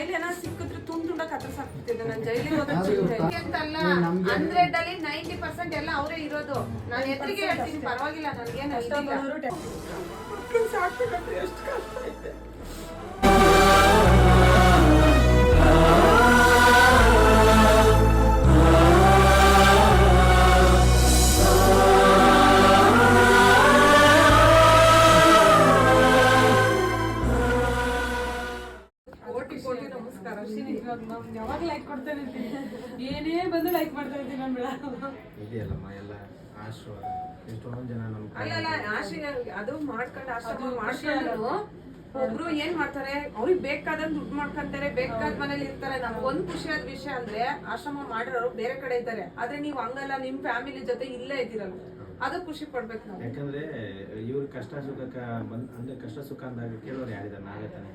ಕೈಲಿ ಏನೋ ಸಿಕ್ಕಿದ್ರೆ ತುಂಡ್ ತುಂಡ ಕತ್ತರಿಸಾಕ್ತಿದ್ದೆ ನಾನು ಜೈಲಿಗೆ ಹೋದ್ರೆ ಅಂತಲ್ಲ ಅಂದ್ರೆ ಹಂಡ್ರೆಡ್ ಅಲ್ಲಿ ನೈಂಟಿ ಪರ್ಸೆಂಟ್ ಎಲ್ಲ ಅವರೇ ಇರೋದು. ನಾನು ಎದುರಿಗೆ ಹೇಳ್ತೀನಿ ಪರವಾಗಿಲ್ಲ ನನಗೇನು ಸಾಕ್ಬೇಕಂದ್ರೆ ಎಷ್ಟು ಕಷ್ಟ ಐತೆ ಎಷ್ಟೊಂದು ಜನ ನಮ್ಮ ಅಲ್ಲಲ್ಲ ಆಶ್ರಯ ಅದು ಮಾಡ್ಕೊಂಡು ಆಶ್ರಮ ಮಾಡ್ಕೊಂಡು ಒಬ್ರು ಏನ್ ಮಾಡ್ತಾರೆ ಅವ್ರಿಗೆ ಬೇಕಾದಂಗ್ ದುಡ್ಡು ಮಾಡ್ಕೊಂತಾರೆ ಬೇಕಾದ ಮನೇಲಿ ಇರ್ತಾರೆ. ನಮ್ಗೆ ಒಂದ್ ಖುಷಿಯಾದ ವಿಷಯ ಅಂದ್ರೆ ಆಶ್ರಮ ಮಾಡಿರೋರು ಬೇರೆ ಕಡೆ ಇದ್ದಾರೆ. ಆದ್ರೆ ನೀವ್ ಹಂಗಲ್ಲ ನಿಮ್ ಫ್ಯಾಮಿಲಿ ಜೊತೆ ಇಲ್ಲೇ ಇದ್ದೀರಲ್ಲ. ಅದು ಖುಷಿ ಪಡ್ಬೇಕು ನಾವು. ಯಾಕಂದ್ರೆ ಇವ್ರ ಕಷ್ಟ ಸುಖಕ್ಕ ಬಂದ್ ಅಂದ್ರೆ ಕಷ್ಟ ಸುಖ ಅಂದಾಗ ಕೇಳೋರು ಯಾರಿದ್ದಾರೆ? ನಾವೇ ತಾನೆ.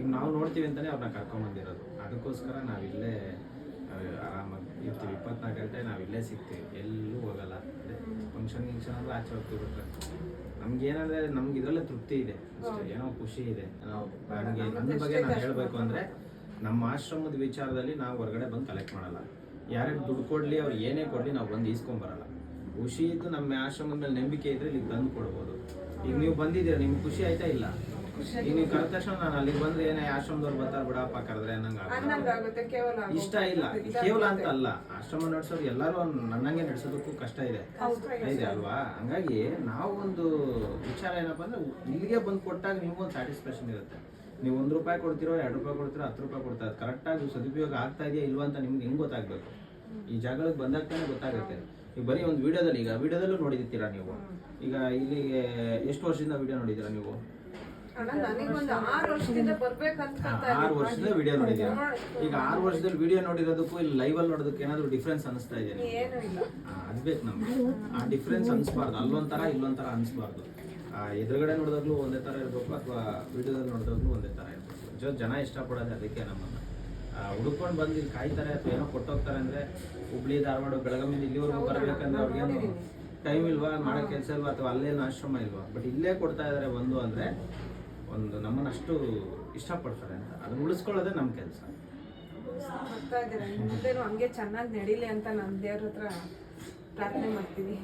ಈಗ ನಾವು ನೋಡ್ತೀವಿ ಅಂತಾನೆ ಅವ್ರನ್ನ ಕರ್ಕೊಂಡ್ ಬಂದಿರೋದು. ಅದಕ್ಕೋಸ್ಕರ ನಾವಿಲ್ಲೇ ಆರಾಮಾಗಿ ಇರ್ತೀವಿ. ಇಪ್ಪತ್ನಾಲ್ಕು ಗಂಟೆ ನಾವಿಲ್ಲೇ ಸಿಗ್ತೀವಿ. ಎಲ್ಲೂ ಹೋಗಲ್ಲ. ಫಂಕ್ಷನ್ ಗಿಂಕ್ಷನ್ ಅಂದ್ರೆ ಆಚೆ ಹೋಗ್ತೀವಿ ನಮ್ಗೆ ಏನಂದ್ರೆ ನಮ್ಗೆ ಇದ್ರಲ್ಲೇ ತೃಪ್ತಿ ಇದೆ. ಅಷ್ಟೇ. ಏನೋ ಖುಷಿ ಇದೆ. ನಾವು ನಮಗೆ ನನ್ನ ಬಗ್ಗೆ ನಾವು ಹೇಳಬೇಕು ಅಂದ್ರೆ ನಮ್ಮ ಆಶ್ರಮದ ವಿಚಾರದಲ್ಲಿ ನಾವು ಹೊರಗಡೆ ಬಂದು ಕಲೆಕ್ಟ್ ಮಾಡಲ್ಲ. ಯಾರಿಗೆ ದುಡ್ಡು ಕೊಡ್ಲಿ ಅವ್ರು ಏನೇ ಕೊಡ್ಲಿ ನಾವು ಬಂದು ಈಸ್ಕೊಂಬರಲ್ಲ ಖುಷಿ ಇದ್ದು ನಮ್ಮ ಆಶ್ರಮದ ಮೇಲೆ ನಂಬಿಕೆ ಇದ್ರೆ ಇಲ್ಲಿ ತಂದು ಕೊಡ್ಬೋದು. ಈಗ ನೀವು ಬಂದಿದ್ದೀರಾ? ನಿಮ್ಗೆ ಖುಷಿ ಆಯ್ತಾ ಇಲ್ಲ? ನೀವು ಕರೆದ ತಕ್ಷಣ ನಾನು ಅಲ್ಲಿಗೆ ಬಂದ್ರೆ ಏನೇ ಆಶ್ರಮದವ್ರು ಬರ್ತಾರೆ ಬಿಡಪ್ಪ ಕರೆದ್ರೆ ಅನ್ನಂಗೆ ಅನ್ನಂಗಾಗುತ್ತೆ ಕೇವಲ ಇಷ್ಟ ಇಲ್ಲ ಕೇವಲ ಅಂತ ಅಲ್ಲ ಆಶ್ರಮ ನಡೆಸೋರು ಎಲ್ಲರೂ ನನ್ನಂಗೆ ನಡೆಸೋದಕ್ಕೂ ಕಷ್ಟ ಇದೆ. ಇದೆ ಅಲ್ವಾ? ಹಂಗಾಗಿ ನಾವು ಒಂದು ವಿಚಾರ ಏನಪ್ಪಾ ಅಂದ್ರೆ ಇಲ್ಲಿಗೆ ಬಂದು ಕೊಟ್ಟಾಗ ನಿಮ್ಗೊಂದು ಸ್ಯಾಟಿಸ್ಫ್ಯಾಕ್ಷನ್ ಇರುತ್ತೆ. ನೀವು ಒಂದು ರೂಪಾಯಿ ಕೊಡ್ತಿರೋ ಎರಡು ರೂಪಾಯಿ ಕೊಡ್ತಿರೋ ಹತ್ತು ರೂಪಾಯಿ ಕೊಡ್ತಾರೆ ಕರೆಕ್ಟಾಗಿ ಸದುಪಯೋಗ ಆಗ್ತಾ ಇದೆಯಾ ಇಲ್ವಾ ಅಂತ ನಿಮ್ಗೆ ಹೆಂಗ್ ಗೊತ್ತಾಗಬೇಕು? ಈ ಜಾಗಗಳಿಗೆ ಬಂದಾಗ ತಾನೇ ಗೊತ್ತಾಗುತ್ತೆ. ಈಗ ಬರೀ ಒಂದು ವಿಡಿಯೋದಲ್ಲಿ ಈಗ ವಿಡಿಯೋದಲ್ಲೂ ನೋಡಿದ್ದೀರಾ ನೀವು? ಈಗ ಇಲ್ಲಿಗೆ ಎಷ್ಟು ವರ್ಷದಿಂದ ವಿಡಿಯೋ ನೋಡಿದ್ದೀರಾ ನೀವು? ನನಗೊಂದು ಆರು ವರ್ಷದಿಂದ ಬರ್ಬೇಕಂತ ಆರು ವರ್ಷದ ವಿಡಿಯೋ ನೋಡಿದ್ಯಾ? ಈಗ ಆರು ವರ್ಷದಲ್ಲಿ ವಿಡಿಯೋ ನೋಡಿರೋದಕ್ಕೂ ಇಲ್ಲಿ ಲೈವ್ ಅಲ್ಲಿ ನೋಡೋದಕ್ಕೆ ಏನಾದ್ರು ಡಿಫ್ರೆನ್ಸ್ ಅನಿಸ್ತಾ ಇದೆ ಏನು ಇಲ್ಲ. ಅದ್ ಬೇಕು ನಮ್ಗೆ. ಆ ಡಿಫ್ರೆನ್ಸ್ ಅನಿಸ್ಬಾರ್ದು ಅಲ್ಲೊಂಥರ ಇಲ್ಲೊಂಥರ ಅನಿಸ್ಬಾರ್ದು ಆ ಎದುರುಗಡೆ ನೋಡಿದಾಗ್ಲೂ ಒಂದೇ ಥರ ಇರಬೇಕು ಅಥವಾ ವಿಡಿಯೋದಲ್ಲಿ ನೋಡಿದಾಗ್ಲೂ ಒಂದೇ ಥರ ಇರಬೇಕು. ಜೊ ಜನ ಇಷ್ಟಪಡೋದು ಅದಕ್ಕೆ ನಮ್ಮನ್ನ. ಹುಡುಕೊಂಡು ಬಂದು ಇಲ್ಲಿ ಕಾಯ್ತಾರೆ ಅಥವಾ ಏನೋ ಕೊಟ್ಟೋಗ್ತಾರೆ ಅಂದ್ರೆ ಹುಬ್ಳಿ ಧಾರವಾಡ ಬೆಳಗಾವಿಯಿಂದ ಇಲ್ಲಿವರೆಗೂ ಬರಬೇಕಂದ್ರೆ ಅವ್ರಿಗೇನು ಟೈಮ್ ಇಲ್ವಾ? ಮಾಡೋ ಕೆಲಸ ಇಲ್ವಾ? ಅಥವಾ ಅಲ್ಲೇನು ಆಶ್ರಮ ಇಲ್ವಾ? ಬಟ್ ಇಲ್ಲೇ ಕೊಡ್ತಾ ಇದ್ದಾರೆ ಬಂದು ಅಂದ್ರೆ ಒಂದು ನಮ್ಮನ್ನಷ್ಟು ಇಷ್ಟಪಡ್ತಾರೆ ಅಂತ. ಅದನ್ನ ಉಳಿಸ್ಕೊಳ್ಳೋದೇ ನಮ್ಮ ಕೆಲಸ. ಬರ್ತಾ ಇದ್ದಾರೆ ಮುಂದೆನೂ ಹಂಗೆ ಚೆನ್ನಾಗಿ ನಡೀಲಿ ಅಂತ ನಮ್ಮ ದೇವ್ರ ಹತ್ರ ಪ್ರಾರ್ಥನೆ ಮಾಡ್ತೀವಿ.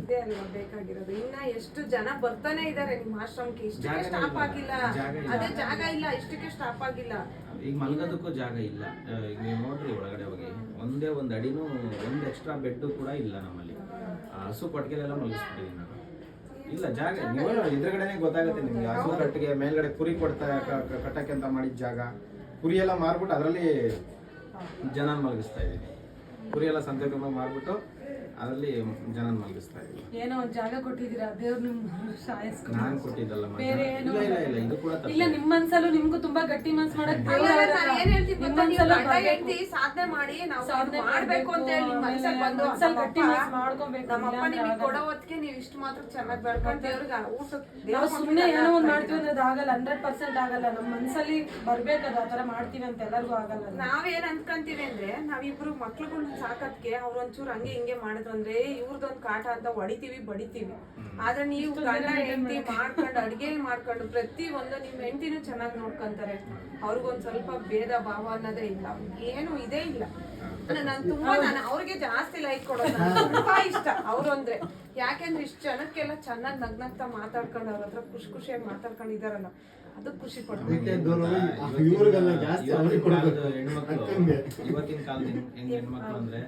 ಇದೇ ಅಲ್ವಾ ಬೇಕಾಗಿರೋದು? ಇನ್ನ ಎಷ್ಟು ಜನ ಬರ್ತಾನೆ ಇದಾರೆ ನಿಮ್ಮ ಆಶ್ರಮಕ್ಕೆ? ಇಷ್ಟಕ್ಕೆ ಸ್ಟಾಪ್ ಆಗಿಲ್ಲ. ಅದೇ ಜಾಗ ಇಲ್ಲ ಇಷ್ಟಕ್ಕೆ ಸ್ಟಾಪ್ ಆಗಿಲ್ಲ. ಈಗ ಮಲಗೋದಕ್ಕೂ ಜಾಗ ಇಲ್ಲ. ಈಗ ನೀವು ನೋಡ್ರಿ ಒಳಗಡೆ ಹೋಗಿ. ಒಂದೇ ಒಂದು ಅಡಿನೂ ಒಂದು ಎಕ್ಸ್ಟ್ರಾ ಬೆಡ್ ಕೂಡ ಇಲ್ಲ ನಮ್ಮಲ್ಲಿ. ಆ, ಹಸು ಕೊಟ್ಟಿಗೆಲ್ಲ ಮಲಗಿಸ್ಬಿಟ್ಟಿದ್ದೀನಿ ನಾನು. ಇಲ್ಲ ಜಾಗ ನೀವು ಎದುರುಗಡೆನೆ ಗೊತ್ತಾಗುತ್ತೆ ನಿಮ್ಗೆ. ಹಸು ಕಟ್ಟಿಗೆ ಮೇಲ್ಗಡೆ ಕುರಿ ಕೊಡ್ತಾ ಕಟ್ಟಕ್ಕೆ ಅಂತ ಮಾಡಿದ ಜಾಗ. ಕುರಿ ಎಲ್ಲ ಮಾರ್ಬಿಟ್ಟು ಅದರಲ್ಲಿ ಜನ ಮಲಗಿಸ್ತಾ ಇದ್ದೀನಿ. ಕುರಿ ಎಲ್ಲ ಸಂತೆ ಮಾರ್ಬಿಟ್ಟು ಅದರಲ್ಲಿ ಜನ ಮಲಗಿಸ್ತಾ ಇದ್ದೀನಿ. ಏನೋ ಒಂದ್ ಜಾಗ ಕೊಟ್ಟಿದ್ದೀರಾ? ದೇವ್ರು ನಿಮ್ ಸಾಯಿಸ್ಕೊಂಡು. ನಾನು ಕೊಟ್ಟಿದ್ದಲ್ಲ ಬೇರೆ ಏನು ಇಲ್ಲ ಇಲ್ಲ ಇಲ್ಲ ಇದು ಕೂಡ ತಪ್ಪು. ಇಲ್ಲ ನಿಮ್ ಮನ್ಸಲ್ಲೂ ನಿಮ್ಗೂ ತುಂಬಾ ಗಟ್ಟಿ ಮನ್ಸ್ ಮಾಡಕ್ ದೇವ್ರು ಅಲ್ಲ, ನಾನ್ ಏನ್ ಹೇಳ್ತೀನಿ ಗೊತ್ತಾ? ನೀವು ಗಂಡ ಹೆಂಡ್ತಿ ಸಾಧನೆ ಮಾಡಿ ನಾವು ಸಾಧನೆ ಇದು ಮಾಡ್ಬೇಕು ಅಂತ ಹೇಳಿ ನಿಮ್ ಮನ್ಸಲ್ಲಿ ಬಂದು ಮನ್ಸಲ್ಲಿ ಗಟ್ಟಿ ಮನ್ಸ್ ಮಾಡ್ಕೊಬೇಕು, ನಮ್ಮಪ್ಪ ಇಲ್ಲಾಂದ್ರೆ ನಿಮಗೆ ಆಗಲ್ಲ. ಕೊಡೋ ಹೊತ್ತಿಗೆ ನೀವು ಇಷ್ಟು ಮಾತ್ರ ಚೆನ್ನಾಗಿ ಬೆಳ್ಕೊಂಡು ದೇವ್ರಿಗೆ ಊಟ ನಾವು ಸುಮ್ನೆ ಏನೋ ಒಂದ್ ಮಾಡ್ತೀವಿ ಅಂದ್ರೆ ಆಗಲ್ಲ. ಹಂಡ್ರೆಡ್ ಪರ್ಸೆಂಟ್ ಆಗಲ್ಲ. ನಮ್ ಮನ್ಸಲ್ಲಿ ಅದು ಆತರ ಮಾಡ್ತೀವಿ ಅಂತ ಎಲ್ಲರಿಗೂ ಆಗಲ್ಲ. ನಾವೇನ್ ಅನ್ಕೊಂತೀವಿ ಅಂದ್ರೆ ನಾವಿಬ್ರು ಮಕ್ಳುಗಳನ್ನ ಸಾಕತ್ಗೆ ಅವ್ರ ಒಂಚೂರು ಹಂಗೆ ಹಿಂಗೆ ಮಾಡಿದ್ರು ಅಂದ್ರೆ ಇವ್ರದೊಂದ್ ಕಾಟ ಅಂತ ಹೊಡಿತೀವಿ ಬಡಿತೀವಿ. ಆದ್ರೆ ನೀವು ಗಂಡ ಹೆಂಡತಿ ಮಾಡ್ಕೊಂಡು ಅಡ್ಗೆ ಮಾಡ್ಕೊಂಡು ಪ್ರತಿ ಒಂದು ನಿಮ್ ಹೆಂಡತಿನೂ ಚೆನ್ನಾಗಿ ನೋಡ್ಕೊಂತಾರೆ. ಅವ್ರಿಗೊಂದ್ ಸ್ವಲ್ಪ ಭೇದ ಭಾವ ಅನ್ನೋದೇ ಇಲ್ಲ. ಏನು ಇದೇ ಇಲ್ಲ. ನಾನು ತುಂಬಾ ನಾನು ಅವ್ರಿಗೆ ಜಾಸ್ತಿ ಲೈಕ್ ಕೊಡೋದು. ತುಂಬಾ ಇಷ್ಟ ಅವ್ರು ಅಂದ್ರೆ ಯಾಕೆಂದ್ರೆ ಇಷ್ಟು ಜನಕ್ಕೆಲ್ಲ ಚೆನ್ನಾಗಿ ನಗ್ನಗ್ತಾ ಮಾತಾಡ್ಕೊಂಡು ಅವ್ರ ಹತ್ರ ಖುಷಿ ಖುಷಿಯಾಗಿ ಮಾತಾಡ್ಕೊಂಡಿದಾರಲ್ಲ ಅದು ಖುಷಿ ಪಡ್ತೀನಿ ಇವತ್ತಿನ ಕಾಲದ ಹೆಣ್- ಹೆಣ್- ಹೆಣ್ಮಕ್ಳು ಅಂದ್ರೆ?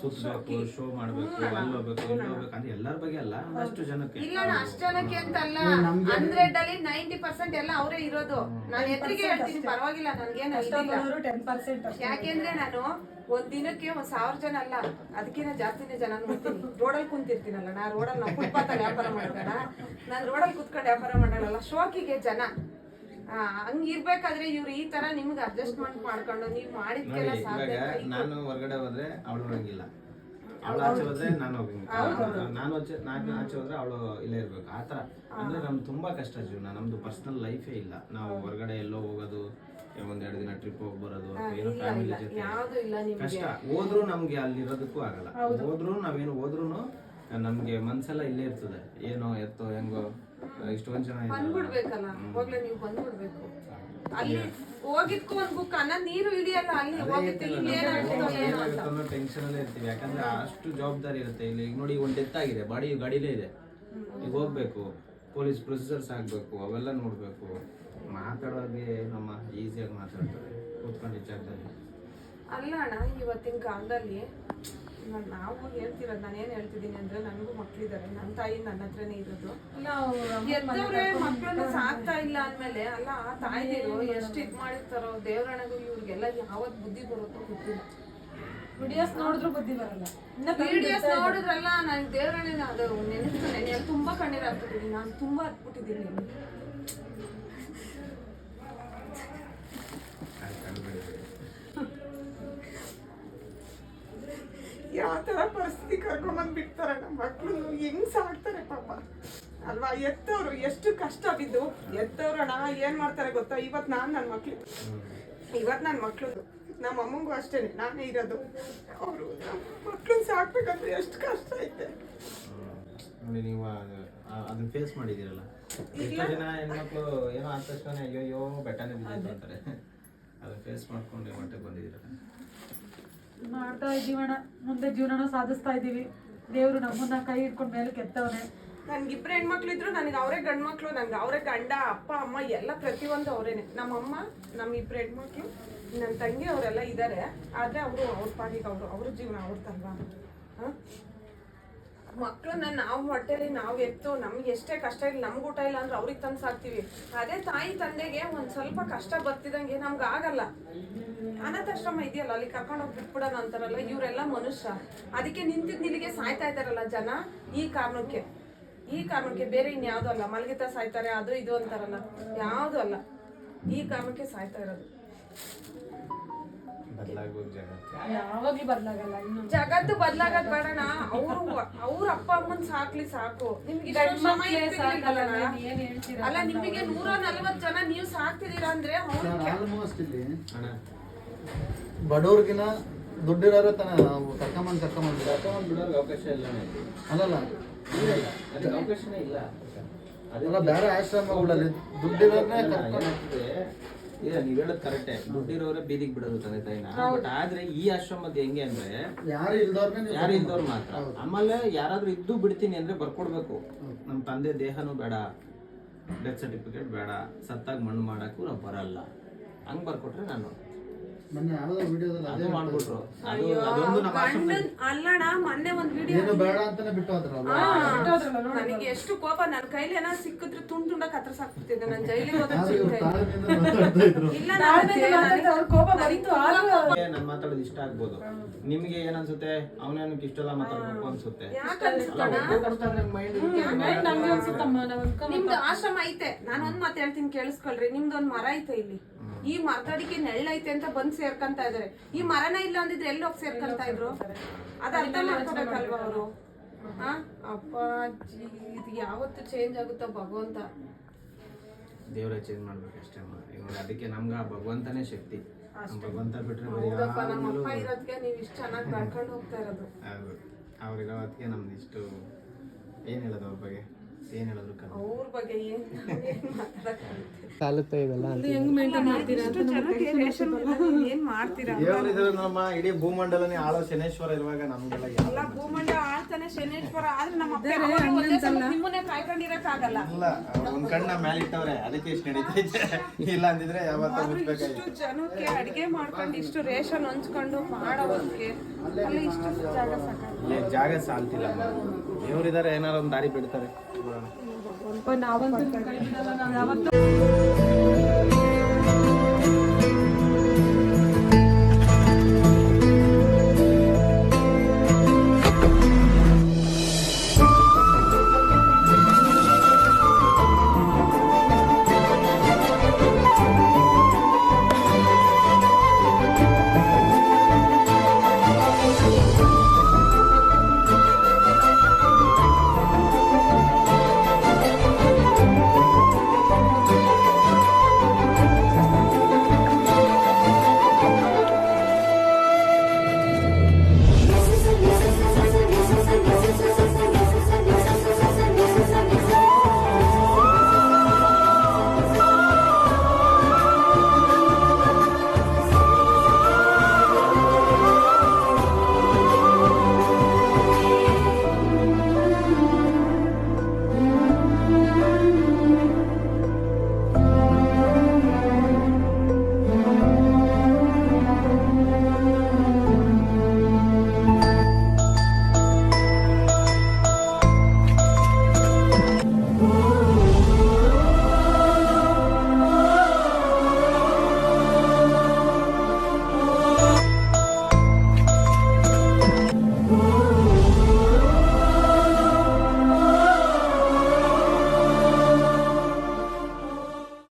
ಸುತ್ತಬೇಕು ಶೋ ಮಾಡ್ಬೇಕು ಅಲ್ಲಿ ಹೋಗ್ಬೇಕು ಇಲ್ಲಿ ಹೋಗ್ಬೇಕು ಅಂದ್ರೆ ಎಲ್ಲರ ಬಗ್ಗೆ ಅಲ್ಲ ಒಂದಷ್ಟು ಜನಕ್ಕೆ. ಇಲ್ಲ ಅಷ್ಟ್ ಜನಕ್ಕೆ ಅಂತಲ್ಲ. ಹಂಡ್ರೆಡ್ ಅಲ್ಲಿ ನೈಂಟಿ ಪರ್ಸೆಂಟ್ ಎಲ್ಲ ಅವರೇ ಇರೋದು. ನಾನು ಎದುರಿಗೆ ಹೇಳ್ತೀನಿ ಪರವಾಗಿಲ್ಲ ನನ್ಗೇನು ಟೆನ್ ಪರ್ಸೆಂಟ್ ಯಾಕೆಂದ್ರೆ ನಾನು ಒಂದ್ ದಿನಕ್ಕೆ ಒಂದ್ ಸಾವಿರ ಜನ ಅಲ್ಲ ಅದಕ್ಕಿಂತ ಜಾಸ್ತಿನೇ ಜನ ನೋಡ್ತೀನಿ. ರೋಡಲ್ಲಿ ಕುಂತಿರ್ತೀನಲ್ಲ ನಾ ರೋಡಲ್ಲಿ ನಾವು ಫುಟ್ಪಾತ್ ವ್ಯಾಪಾರ ಮಾಡೋಣ ನಾನು ರೋಡಲ್ಲಿ ಕುತ್ಕೊಂಡು ವ್ಯಾಪಾರ ಮಾಡಲ್ಲ ಶೋಕಿಗೆ ಜನ. ಹಂಗಿರ್ಬೇಕಾದ್ರೆ ಇವ್ರು ಈ ತರ ನಿಮ್ಗೆ ಅಡ್ಜಸ್ಟ್ಮೆಂಟ್ ಮಾಡ್ಕೊಂಡು ನೀವು ಮಾಡಿದ್ಕೆಲ್ಲ ಸಾಧ್ಯ ಇವಾಗ ನಾನು ಹೊರಗಡೆ ಹೋದ್ರೆ ಅವಳು ಹೋಗಂಗಿಲ್ಲ. ಅವಳು ಆಚೆ ಹೋದ್ರೆ ನಾನು ಹೋಗಂಗಿಲ್ಲ ನಾನು ಆಚೆ ನಾನು ಆಚೆ ಹೋದ್ರೆ ಅವಳು ಇಲ್ಲೇ ಇರ್ಬೇಕು. ಆ ಥರ ಅಂದ್ರೆ ನಮ್ದು ತುಂಬಾ ಕಷ್ಟ ಜೀವನ. ನಮ್ದು ಪರ್ಸನಲ್ ಲೈಫೇ ಇಲ್ಲ. ನಾವು ಹೊರಗಡೆ ಎಲ್ಲೋ ಹೋಗೋದು ಒಂದೆರಡು ಎರಡು ದಿನ ಟ್ರಿಪ್ ಹೋಗಿ ಬರೋದು ಏನೋ ಫ್ಯಾಮಿಲಿ ಜೊತೆ ಕಷ್ಟ. ಹೋದ್ರು ನಮ್ಗೆ ಅಲ್ಲಿ ಇರೋದಕ್ಕೂ ಆಗಲ್ಲ ಹೋದ್ರು ನಾವೇನು ಹೋದ್ರು ನಮ್ಗೆ ಮನ್ಸೆಲ್ಲ ಇಲ್ಲೇ ಇರ್ತದೆ. ಏನೋ ಎತ್ತೋ ಹೆಂಗೋ. ಇಷ್ಟೊಂದ್ ಜನ ಇದ್ದಾರೆ. ಬಂದ್ಬಿಡ್ಬೇಕಲ್ಲ ಹೋಗ್ಲೇ ನೀವು ಬಂದ್ಬಿಡ್ಬೇಕು. ಅಲ್ಲಿ ಹೋಗಿದ್ಕೂ ಒಂದ್ ಬುಕ್ ಅನ್ನ ನೀರು ಹಿಡಿಯಲ್ಲ ಅಲ್ಲಿ ಹೋಗಿತ್ತು ಇಲ್ಲಿ ಏನಾಗ್ತದೋ ಏನೋ ಅಂತ. ಟೆನ್ಷನ್ ಅಲ್ಲೇ ಇರ್ತೀವಿ. ಯಾಕಂದ್ರೆ ಅಷ್ಟು ಜವಾಬ್ದಾರಿ ಇರುತ್ತೆ. ಇಲ್ಲಿ ಈಗ ನೋಡಿ ಒಂದು ಡೆತ್ ಆಗಿದೆ. ಬಾಡಿ ಗಾಡಿಲೇ ಇದೆ. ಈಗ ಹೋಗ್ಬೇಕು. ಪೊಲೀಸ್ ಪ್ರೊಸೀಜರ್ಸ್ ಆಗ್ಬೇಕು. ಅವೆಲ್ಲ ನೋಡ್ಬೇಕು. ಮಾತಾಡೋದೇ ನಮ್ಮ ಈಸಿಯಾಗಿ ಮಾತಾಡ್ತಾರೆ. ಕೂತ್ಕೊಂಡು ಜಾಗದಲ್ಲಿ ಅಲ್ಲ ಅಣ್ಣ ಇವತ್ತಿನ ಕಾಲದಲ್ಲಿ ನಾವು ಹೇಳ್ತಿರೋದು ನಾನು ಏನ್ ಹೇಳ್ತಿದ್ದೀನಿ ಅಂದ್ರೆ ನನಗೂ ಮಕ್ಳಿದ್ದಾರೆ ನನ್ನ ತಾಯಿ ನನ್ನ ಹತ್ರನೇ ಇರೋದು. ಎದ್ದವ್ರೆ ಮಕ್ಕಳನ್ನ ಸಾಕ್ತಾ ಇಲ್ಲ ಅಂದ್ಮೇಲೆ ಅಲ್ಲ ಆ ತಾಯಿದಿರು ಎಷ್ಟು ಇದ್ ಮಾಡಿರ್ತಾರೋ ದೇವರಣಗೂ ಇವ್ರಿಗೆಲ್ಲ ಯಾವತ್ ಬುದ್ಧಿ ಬರುತ್ತೋ ಗೊತ್ತಿಲ್ಲ. ವಿಡಿಯೋಸ್ ನೋಡಿದ್ರು ಬುದ್ಧಿ ಬರಲ್ಲ. ವಿಡಿಯೋಸ್ ನೋಡಿದ್ರಲ್ಲ ನನ್ ದೇವರಣ್ಣನ ಅದು ನೆನಪು ನೆನೆ ತುಂಬಾ ಕಣ್ಣೀರ್ ಹಾಕ್ಬಿಟ್ಟಿದ್ದೀನಿ. ನಾನು ತುಂಬಾ ಹತ್ಬಿಟ್ಟಿದ್ದೀನಿ ಯಾವ ಥರ ಪರಿಸ್ಥಿತಿ ಕರ್ಕೊಂಡ್ಬಂದು ಬಿಡ್ತಾರೆ ನಮ್ಮ ಮಕ್ಕಳು ಹೆಂಗ್ ಸಾಕ್ತಾರೆ ಪಾಪ. ಅಲ್ವಾ? ಎತ್ತವ್ರು ಎಷ್ಟು ಕಷ್ಟ ಬಿದ್ದು ಎತ್ತವ್ರಣ ಏನ್ ಮಾಡ್ತಾರೆ ಗೊತ್ತಾ? ಇವತ್ ನಾನು ನನ್ನ ಮಕ್ಳು. ಇವತ್ ನನ್ನ ಮಕ್ಳು. ನಮ್ಮ ಅಮ್ಮಂಗೂ ಅಷ್ಟೇನೆ ನಾನೇ ಇರೋದು. ಅವರು ಮಕ್ಳನ್ನ ಸಾಕ್ಬೇಕಂದ್ರೆ ಎಷ್ಟು ಕಷ್ಟ ಐತೆ. ನೋಡಿ ನೀವು ಅದನ್ನ ಫೇಸ್ ಮಾಡಿದ್ದೀರಲ್ಲ? ಎಷ್ಟೋ ಜನ ಹೆಣ್ಮಕ್ಳು ಏನೋ ಆದ ತಕ್ಷಣ ಅಯ್ಯೋ ಬೆಟ್ಟನೇ ಬಿದ್ದಿತ್ತು ಅಂತಾರೆ. ಅದನ್ನ ಫೇಸ್ ಮಾಡ್ಕೊಂಡು ಹೊಟ್ಟೆಗೆ ಬಂದಿದ್ದೀರಲ್ಲ. ಮಾಡ್ತಾ ಜೀವನ ಮುಂದೆ ಜೀವನ ಸಾಧಿಸ್ತಾ ಇದ್ದೀವಿ. ದೇವರು ನಮ್ಮನ್ನ ಕೈ ಹಿಡ್ಕೊಂಡು ಮೇಲೆ ಕೆತ್ತವನೆ. ನನ್ಗಿಬ್ರು ಹೆಣ್ಮಕ್ಳು ಇದ್ರು ನನಗೆ ಅವರೇ ಗಂಡ್ ಮಕ್ಕಳು ನನ್ಗೆ ಅವರೇ ಗಂಡ, ಅಪ್ಪ, ಅಮ್ಮ, ಎಲ್ಲ ಪ್ರತಿಯೊಂದು ಅವರೇನೆ. ನಮ್ಮಮ್ಮ ನಮ್ಮ ಇಬ್ರು ಹೆಣ್ಮಕ್ಳು ನನ್ನ ತಂಗಿ ಅವರೆಲ್ಲ ಇದ್ದಾರೆ ಆದ್ರೆ ಅವರು ಅವ್ರ ಪಾಡಿಗೆ ಅವರು, ಅವ್ರ ಜೀವನ ಅವ್ರದ್ದಲ್ವಾ ಮಕ್ಕಳನ್ನ ನಾವು ಹೊಟ್ಟೆಲಿ ನಾವು ಎತ್ತು, ನಮ್ಗೆ ಎಷ್ಟೇ ಕಷ್ಟ ಇಲ್ಲ ನಮ್ಗೆ ಊಟ ಇಲ್ಲ ಅಂದ್ರೆ ಅವ್ರಿಗೆ ತಂದು ಸಾಕ್ತಿವಿ. ಅದೇ ತಾಯಿ ತಂದೆಗೆ ಒಂದ್ ಸ್ವಲ್ಪ ಕಷ್ಟ ಬರ್ತಿದಂಗೆ ನಮ್ಗೆ ಆಗಲ್ಲ. ಅನಾಥಾಶ್ರಮ ಇದೆಯಲ್ಲ ಅಲ್ಲಿ ಕರ್ಕೊಂಡು ಹೋಗಿ ಬಿಟ್ಬಿಡೋಣ ಅಂತಾರಲ್ಲ ಇವರೆಲ್ಲ ಮನುಷ್ಯ. ಅದಕ್ಕೆ ನಿಂತಿದ್ದ ನಿಲಿಗೆ ಸಾಯ್ತಾ ಇದ್ದಾರಲ್ಲ ಜನ ಈ ಕಾರಣಕ್ಕೆ. ಈ ಕಾರಣಕ್ಕೆ ಬೇರೆ ಇನ್ಯಾವುದೂ ಅಲ್ಲ ಮಲಗಿತ ಸಾಯ್ತಾರೆ ಅದು ಇದು ಅಂತಾರಲ್ಲ. ಯಾವುದೂ ಅಲ್ಲ. ಈ ಕಾರಣಕ್ಕೆ ಸಾಯ್ತಾ ಇರೋದು. ಜಗತ್ತು. ಬದಲಾಗದ್ ಬದಲಾಗಲ್ಲ ಇನ್ನು. ಜಗತ್ತು ಬದ್ಲಾಗದ್ ಬೇಡಣ ಅವ್ರು ಅವ್ರ ಅಪ್ಪ ಅಮ್ಮನ್ ಸಾಕ್ಲಿ ಸಾಕು. ನಿಮ್ಗೆ ಅಲ್ಲ ನಿಮಗೆ ನೂರ ನಲ್ವತ್ ಜನ ನೀವು ಸಾಕ್ತಿದೀರಾ ಅಂದ್ರೆ ಬಡವ್ರಿಗಿನ ದುಡ್ಡಿರೋರೆ ತನ ನಾವು ಕರ್ಕೊಂಬಂದು ಕರ್ಕೊಂಬಂದು ಕರ್ಕೊಂಬಂದು ಬಿಡೋರ್ಗೆ ಅವಕಾಶ ಇಲ್ಲ? ಅಲ್ಲಲ್ಲ. ಅದಕ್ಕೆ ಅವಕಾಶನೇ ಇಲ್ಲ. ಅದೆಲ್ಲ ಬೇರೆ ಆಶ್ರಮಗಳಲ್ಲಿ ದುಡ್ಡಿರೋರ್ನೇ ಕರ್ಕೊಂಡು ಇಲ್ಲ ನೀವ್ ಹೇಳೋದು ಕರೆಕ್ಟೇ ದುಡ್ಡಿರೋರೆ ಬೀದಿಗೆ ಬಿಡೋದು ತಂದೆ ತಾಯಿನ ಬಟ್ ಆದ್ರೆ ಈ ಆಶ್ರಮದ ಹೆಂಗೆ ಅಂದ್ರೆ ಯಾರು ಇಲ್ದವ್ರನ್ನೇ ಯಾರು ಇಲ್ದವ್ರು ಮಾತ್ರ. ಆಮೇಲೆ ಯಾರಾದ್ರೂ ಇದ್ದು ಬಿಡ್ತೀನಿ ಅಂದ್ರೆ ಬರ್ಕೊಡ್ಬೇಕು. ನಮ್ಮ ತಂದೆ ದೇಹನೂ ಬೇಡ. ಡೆತ್ ಸರ್ಟಿಫಿಕೇಟ್ ಬೇಡ. ಸತ್ತಾಗ ಮಣ್ಣು ಮಾಡಕ್ಕೂ ನಾವು ಬರಲ್ಲ. ಹಂಗ್ ಬರ್ಕೊಟ್ರೆ ನಾನು ಮೊನ್ನೆ ಯಾವ್ದೋ ವಿಡಿಯೋದಲ್ಲಿ ಅದೇ ಮಾಡ್ಬಿಟ್ರು. ಅದು ಅದೊಂದು ನಮ್ಮ ಗಂಡನ್ ಅಲ್ಲಣ್ಣ ಮೊನ್ನೆ ಒಂದ್ ವಿಡಿಯೋ ಏನು ಬೇಡ ಅಂತಾನೆ ಬಿಟ್ಟು ಹೋದ್ರಲ್ಲ ನನಗೆ ಎಷ್ಟು ಕೋಪ ನನ್ನ ಕೈಲಿ ಏನಾದ್ರು ಸಿಕ್ಕಿದ್ರೆ ತುಂಡ್ ತುಂಡ ಕತ್ರ ಸಾಕ್ಬಿಡ್ತಿದ್ದೆ. ನಾನು ಜೈಲಿಗೆ ಹೋದ್ರೆ ಆದ್ರೆ ಇವ್ರು ಇಲ್ಲ. ತಾಳ್ಮೆಯಿಂದ ಮಾತಾಡ್ತಾ ಇದ್ರು. ಇಲ್ಲ ನಾನು ಮಾತಾಡ್ತಾ ಅವ್ರ ಕೋಪ ಬರೀತು ಆದ್ರೂ ಮಾತಾಡೋದು ಇಷ್ಟ ಆಗ್ಬೋದು. ನಿಮ್ಗೆ ಏನ್ ಅನ್ಸುತ್ತೆ? ಅವನೇನಕ್ಕೆ ಇಷ್ಟೆಲ್ಲ ಮಾತಾಡ್ಬೇಕು ಅನ್ಸುತ್ತೆ. ನಿಮ್ದು ಆಶ್ರಮ ಐತೆ. ನಾನು ಒಂದ್ ಮಾತು ಹೇಳ್ತೀನಿ ಕೇಳಿಸ್ಕೊಳ್ರಿ. ನಿಮ್ದು ಒಂದ್ ಮರ ಐತೆ ಇಲ್ಲಿ. ಈ ಮರದಡಿಕೆ ನೆಳ್ಳೈತೆ ಅಂತ ಬಂದ್ ಸೇರ್ಕಂತ ಇದಾರೆ. ಈ ಮರನ ಇಲ್ಲ ಅಂದಿದ್ರೆ ಎಲ್ಲಿ ಹೋಗಿ ಸೇರ್ಕಂತ ಇದ್ರು? ಅದ ಅರ್ಥ ಮಾಡ್ಕೋಬೇಕಲ್ವಾ ಅವರು? ಹಾ? ಅಪ್ಪ ಇದು ಯಾವತ್ತು ಚೇಂಜ್ ಆಗುತ್ತೋ ಭಗವಂತ. ದೇವ್ರ ಚೇಂಜ್ ಮಾಡ್ಬೇಕು ಅಷ್ಟೇ ಅಮ್ಮ. ಇವಾಗ ಅದಕ್ಕೆ ನಮ್ಗ ಆ ಭಗವಂತನೇ ಶಕ್ತಿ. ಭಗವಂತ ಬಿಟ್ರೆ ಬೇರೆ ಹೌದಪ್ಪ ನಮ್ಮ ಯಾವ್ದು ಅಪ್ಪ ಇರೋದ್ಗೆ ಇಷ್ಟ ಚೆನ್ನಾಗಿ ಕಳ್ಕೊಂಡು ಹೋಗ್ತಾ ಇರೋದು. ಅದು ಅವ್ರಿರೋದಕ್ಕೆ ನಮ್ದು ಇಷ್ಟು ಏನ್ ಹೇಳೋದು ಅವ್ರ ಬಗ್ಗೆ? ಏನ್ ಹೇಳಿದ್ರು ಕಮ್ಮಿ. ಅವ್ರ ಬಗ್ಗೆ ಏನು ಇದೆಲ್ಲ ಹೆಂಗ್ ಮೇಂಟೈನ್ ಮಾಡ್ತೀರಾ ರೇಷನ್ ಏನ್ ಮಾಡ್ತೀರಾ ನಮ್ಮ ಇಡೀ ಭೂಮಂಡಲನೇ ಆಳೋ ಶನೇಶ್ವರ ಇರುವಾಗ ನಮ್ಗೆಲ್ಲ ಎಲ್ಲ ಭೂಮಂಡ ಆಳ್ತಾನೆ ಶನೇಶ್ವರ ಆದ್ರೆ ನಮ್ಮ ಅಪ್ಪ ಯಾವಾಗ್ಲೂ ಒಂದೇ ಸಲ ನಿಮ್ಮನ್ನೇ ಕಾಯ್ಕೊಂಡಿರಕ್ಕಾಗಲ್ಲ. ಇಲ್ಲ ಒಂದ್ ಕಣ್ಣ ಮೇಲೆ ಇಟ್ಟವ್ರೆ ಅದಕ್ಕೆ ಇಷ್ಟ ನಡೀತೈತೆ ಇಲ್ಲ ಅಂದಿದ್ರೆ ಯಾವತ್ತ ಜನಕ್ಕೆ ಅಡಿಗೆ ಮಾಡ್ಕೊಂಡು ಇಷ್ಟು ರೇಷನ್ ಹಂಚ್ಕೊಂಡು ಮಾಡೋದಕ್ಕೆ ಅಲ್ಲಿ ಇಷ್ಟು ಜಾಗ ಸಾಕಾಗ ಇಲ್ಲಿ ಜಾಗ ಸಾಲ್ತಿಲ್ಲ ದೇವ್ರಿದಾರೆ ಏನಾರ ಒಂದ್ ದಾರಿ ಬಿಡ್ತಾರೆ. ನಾವಂತೂ ಕೈ ಬಿಡಲ್ಲ ನಾವ್ ಯಾವತ್ತೂ